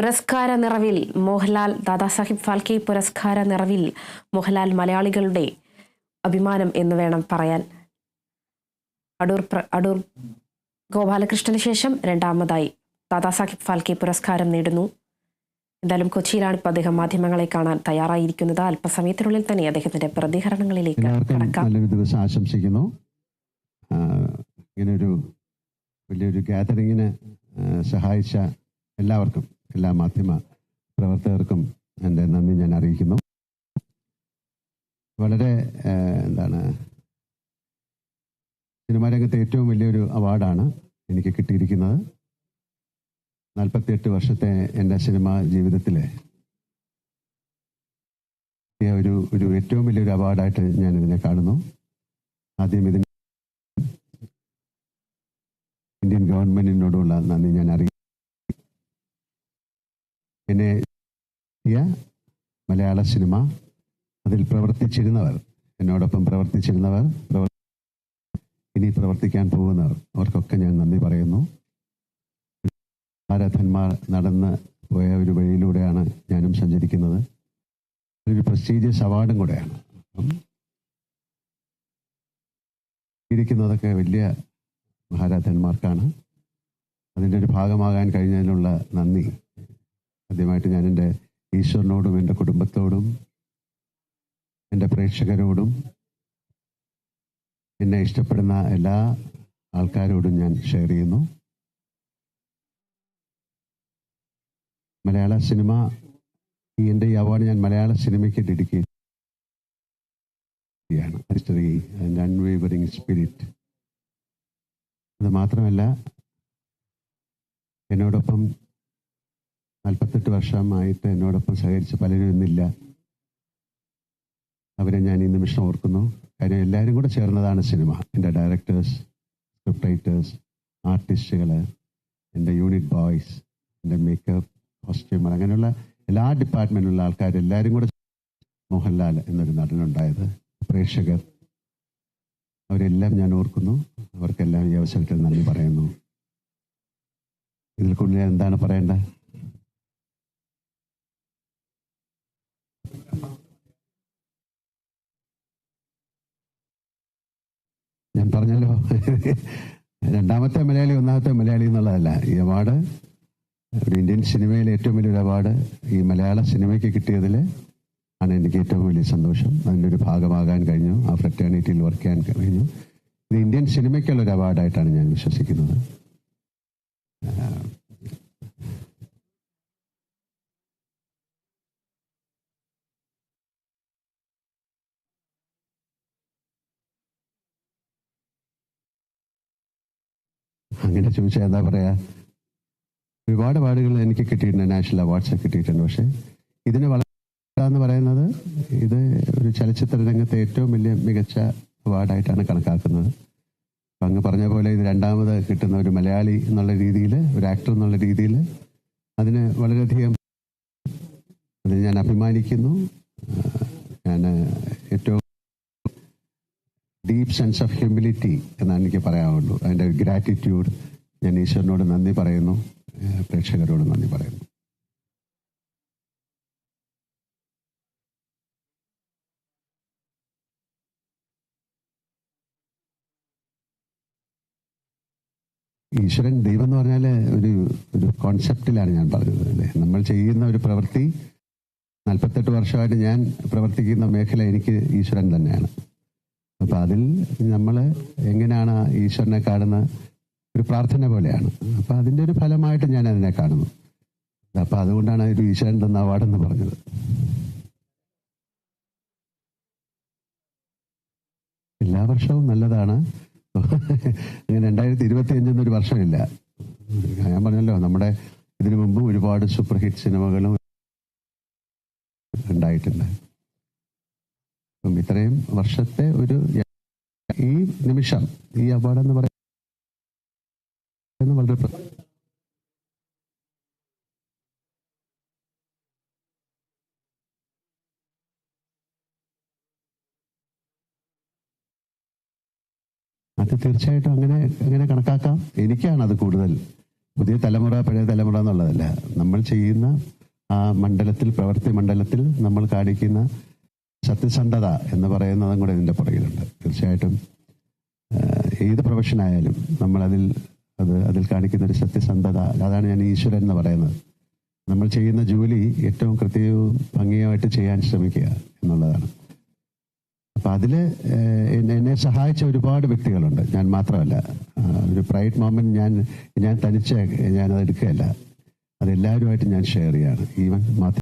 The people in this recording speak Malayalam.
പുരസ്കാര നിറവിൽ മോഹൻലാൽ ദാദാസാഹിബ് ഫാൽക്കെ പുരസ്കാര നിറവിൽ മോഹൻലാൽ മലയാളികളുടെ അഭിമാനം എന്ന് വേണം പറയാൻ. അടൂർ അടൂർ ഗോപാലകൃഷ്ണന് ശേഷം രണ്ടാമതായി ദാദാസാഹിബ് ഫാൽക്കെ പുരസ്കാരം നേടുന്നു. എന്തായാലും കൊച്ചിയിലാണ് ഇപ്പോൾ അദ്ദേഹം മാധ്യമങ്ങളെ കാണാൻ തയ്യാറായിരിക്കുന്നത്. അല്പസമയത്തിനുള്ളിൽ തന്നെ അദ്ദേഹത്തിന്റെ പ്രതികരണങ്ങളിലേക്ക് കടക്കാം. നല്ലൊരു ദിവസം ആശംസിക്കുന്നു. ഇങ്ങനെ ഇങ്ങനൊരു വലിയൊരു ഗ്യാതറിങ്ങിന് സഹായിച്ച എല്ലാവർക്കും എല്ലാ മാധ്യമ പ്രവർത്തകർക്കും എന്റെ നന്ദി ഞാൻ അറിയിക്കുന്നു. വളരെ എന്താണ് സിനിമാ രംഗത്തെ ഏറ്റവും വലിയൊരു അവാർഡാണ് എനിക്ക് കിട്ടിയിരിക്കുന്നത്. നാൽപ്പത്തിയെട്ട് വർഷത്തെ എന്റെ സിനിമാ ജീവിതത്തിലെ ഒരു ഒരു ഏറ്റവും വലിയൊരു അവാർഡായിട്ട് ഞാൻ ഇതിനെ കാണുന്നു. ആദ്യം ഇതിന് ഇന്ത്യൻ ഗവൺമെന്റിനോടുള്ള നന്ദി ഞാൻ അറിയിക്കും പിന്നെ ഈ മലയാള സിനിമ അതിൽ പ്രവർത്തിച്ചിരുന്നവർ എന്നോടൊപ്പം പ്രവർത്തിച്ചിരുന്നവർ ഇനി പ്രവർത്തിക്കാൻ പോകുന്നവർ അവർക്കൊക്കെ ഞാൻ നന്ദി പറയുന്നു. ആരാധന്മാർ നടന്ന് പോയ ഒരു വഴിയിലൂടെയാണ് ഞാനും സഞ്ചരിക്കുന്നത്. ഒരു പ്രസ്റ്റീജിയസ് അവാർഡും കൂടെയാണ്. ഇരിക്കുന്നതൊക്കെ വലിയ മഹാരാധന്മാർക്കാണ് അതിന്റെ ഒരു ഭാഗമാകാൻ കഴിഞ്ഞതിനുള്ള നന്ദി. ആദ്യമായിട്ട് ഞാൻ എന്റെ ഈശ്വരനോടും എന്റെ കുടുംബത്തോടും എന്റെ പ്രേക്ഷകരോടും എന്നെ ഇഷ്ടപ്പെടുന്ന എല്ലാ ആൾക്കാരോടും ഞാൻ ഷെയർ ചെയ്യുന്നു. മലയാള സിനിമ ഈ എന്റെ ഈ അവാർഡ് ഞാൻ മലയാള സിനിമയ്ക്ക് dedicate history and unwavering spirit അത് മാത്രമല്ല എന്നോടൊപ്പം നാൽപ്പത്തെട്ട് വർഷമായിട്ട് എന്നോടൊപ്പം സഹകരിച്ച പലരും ഇന്നില്ല. അവരെ ഞാൻ ഈ നിമിഷം ഓർക്കുന്നു. കാര്യം എല്ലാവരും കൂടെ ചേർന്നതാണ് സിനിമ. എന്റെ ഡയറക്ടേഴ്സ് സ്ക്രിപ്റ്റ് റൈറ്റേഴ്സ് ആർട്ടിസ്റ്റുകൾ എന്റെ യൂണിറ്റ് ബോയ്സ് എന്റെ മേക്കപ്പ് കോസ്റ്റ്യൂമർ അങ്ങനെയുള്ള എല്ലാ ഡിപ്പാർട്ട്മെന്റിലുള്ള ആൾക്കാർ എല്ലാവരും കൂടെ മോഹൻലാൽ എന്നൊരു നടനുണ്ടായത്. പ്രേക്ഷകർ. അവരെല്ലാം ഞാൻ ഓർക്കുന്നു. അവർക്കെല്ലാം ഈ അവസരത്തിൽ നന്ദി പറയുന്നു. ഇതിൽ കൂടുതൽ എന്താണ് പറയേണ്ടത്? ഞാൻ പറഞ്ഞല്ലോ. രണ്ടാമത്തെ മലയാളി ഒന്നാമത്തെ മലയാളി എന്നുള്ളതല്ല. ഈ അവാർഡ് ഒരു ഇന്ത്യൻ സിനിമയിലെ ഏറ്റവും വലിയൊരു അവാർഡ് ഈ മലയാള സിനിമയ്ക്ക് കിട്ടിയതിൽ ആണ് എനിക്ക് ഏറ്റവും വലിയ സന്തോഷം. അതിന്റെ ഒരു ഭാഗമാകാൻ കഴിഞ്ഞു ആ ഫ്രറ്റേണിറ്റിയിൽ വർക്ക് ചെയ്യാൻ കഴിഞ്ഞു. ഇത് ഇന്ത്യൻ സിനിമയ്ക്കുള്ള ഒരു അവാർഡായിട്ടാണ് ഞാൻ വിശ്വസിക്കുന്നത്. അങ്ങനെ ചോദിച്ചാൽ എന്താ പറയാ? ഒരുപാട് അവാർഡുകൾ എനിക്ക് കിട്ടിയിട്ടുണ്ട്. നാഷണൽ അവാർഡ്സ് കിട്ടിയിട്ടുണ്ട്. പക്ഷേ ഇതിന് വളരെ എന്ന് പറയുന്നത് ഇത് ഒരു ചലച്ചിത്ര രംഗത്തെ ഏറ്റവും വലിയ മികച്ച അവാർഡായിട്ടാണ് കണക്കാക്കുന്നത്. അങ്ങ് പറഞ്ഞ പോലെ ഇത് രണ്ടാമത് കിട്ടുന്ന ഒരു മലയാളി എന്നുള്ള രീതിയിൽ ഒരു ആക്ടർ എന്നുള്ള രീതിയിൽ അതിന് വളരെയധികം അതിന് ഞാൻ അഭിമാനിക്കുന്നു. ഞാൻ ഡീപ്പ് സെൻസ് ഓഫ് ഹ്യൂമിലിറ്റി എന്നാണ് എനിക്ക് പറയാവുള്ളൂ അതിന്റെ ഗ്രാറ്റിറ്റ്യൂഡ് ഞാൻ ഈശ്വരനോട് നന്ദി പറയുന്നു. പ്രേക്ഷകരോട് നന്ദി പറയുന്നു. ഈശ്വരൻ ദൈവം എന്ന് പറഞ്ഞാൽ ഒരു ഒരു കോൺസെപ്റ്റിലാണ് ഞാൻ പറഞ്ഞത് അല്ലേ? നമ്മൾ ചെയ്യുന്ന ഒരു പ്രവൃത്തി നാൽപ്പത്തെട്ട് വർഷമായിട്ട് ഞാൻ പ്രവർത്തിക്കുന്ന മേഖല എനിക്ക് ഈശ്വരൻ തന്നെയാണ്. അപ്പം അതിൽ നമ്മൾ എങ്ങനെയാണ് ഈശ്വരനെ കാണുന്ന ഒരു പ്രാർത്ഥന പോലെയാണ്. അപ്പം അതിന്റെ ഒരു ഫലമായിട്ട് ഞാൻ അതിനെ കാണുന്നു. അപ്പം അതുകൊണ്ടാണ് ഒരു ഈശ്വരൻ തന്ന അവാർഡെന്ന് പറഞ്ഞത്. എല്ലാ വർഷവും നല്ലതാണ്. അങ്ങനെ രണ്ടായിരത്തി ഇരുപത്തി അഞ്ചെന്നൊരു വർഷമില്ല. ഞാൻ പറഞ്ഞല്ലോ നമ്മുടെ ഇതിനു മുമ്പ് ഒരുപാട് സൂപ്പർ ഹിറ്റ് സിനിമകളും ഉണ്ടായിട്ടുണ്ട്. ഇത്രയും വർഷത്തെ ഒരു ഈ നിമിഷം ഈ അവാർഡ് എന്ന് പറയുന്നത് വളരെ അത് തീർച്ചയായിട്ടും അങ്ങനെ അങ്ങനെ കണക്കാക്കാം. എനിക്കാണ് അത് കൂടുതൽ. പുതിയ തലമുറ പഴയ തലമുറ എന്നുള്ളതല്ല. നമ്മൾ ചെയ്യുന്ന ആ മണ്ഡലത്തിൽ പ്രവൃത്തി മണ്ഡലത്തിൽ നമ്മൾ കാണിക്കുന്ന സത്യസന്ധത എന്ന് പറയുന്നതും കൂടെ ഇതിന്റെ പുറകിലുണ്ട്. തീർച്ചയായിട്ടും ഏത് പ്രൊഫഷനായാലും നമ്മളതിൽ അത് അതിൽ കാണിക്കുന്ന ഒരു സത്യസന്ധത അതാണ് ഞാൻ ഈശ്വരൻ എന്ന് പറയുന്നത്. നമ്മൾ ചെയ്യുന്ന ജോലി ഏറ്റവും കൃത്യവും ഭംഗിയുമായിട്ട് ചെയ്യാൻ ശ്രമിക്കുക എന്നുള്ളതാണ്. അപ്പം അതിൽ എന്നെ സഹായിച്ച ഒരുപാട് വ്യക്തികളുണ്ട്. ഞാൻ മാത്രമല്ല. ഒരു പ്രൈഡ് മോമെന്റ് ഞാൻ ഞാൻ തനിച്ച് ഞാനത് എടുക്കുകയല്ല. അതെല്ലാവരുമായിട്ട് ഞാൻ ഷെയർ ചെയ്യാണ്. ഈവൻ മാത്യു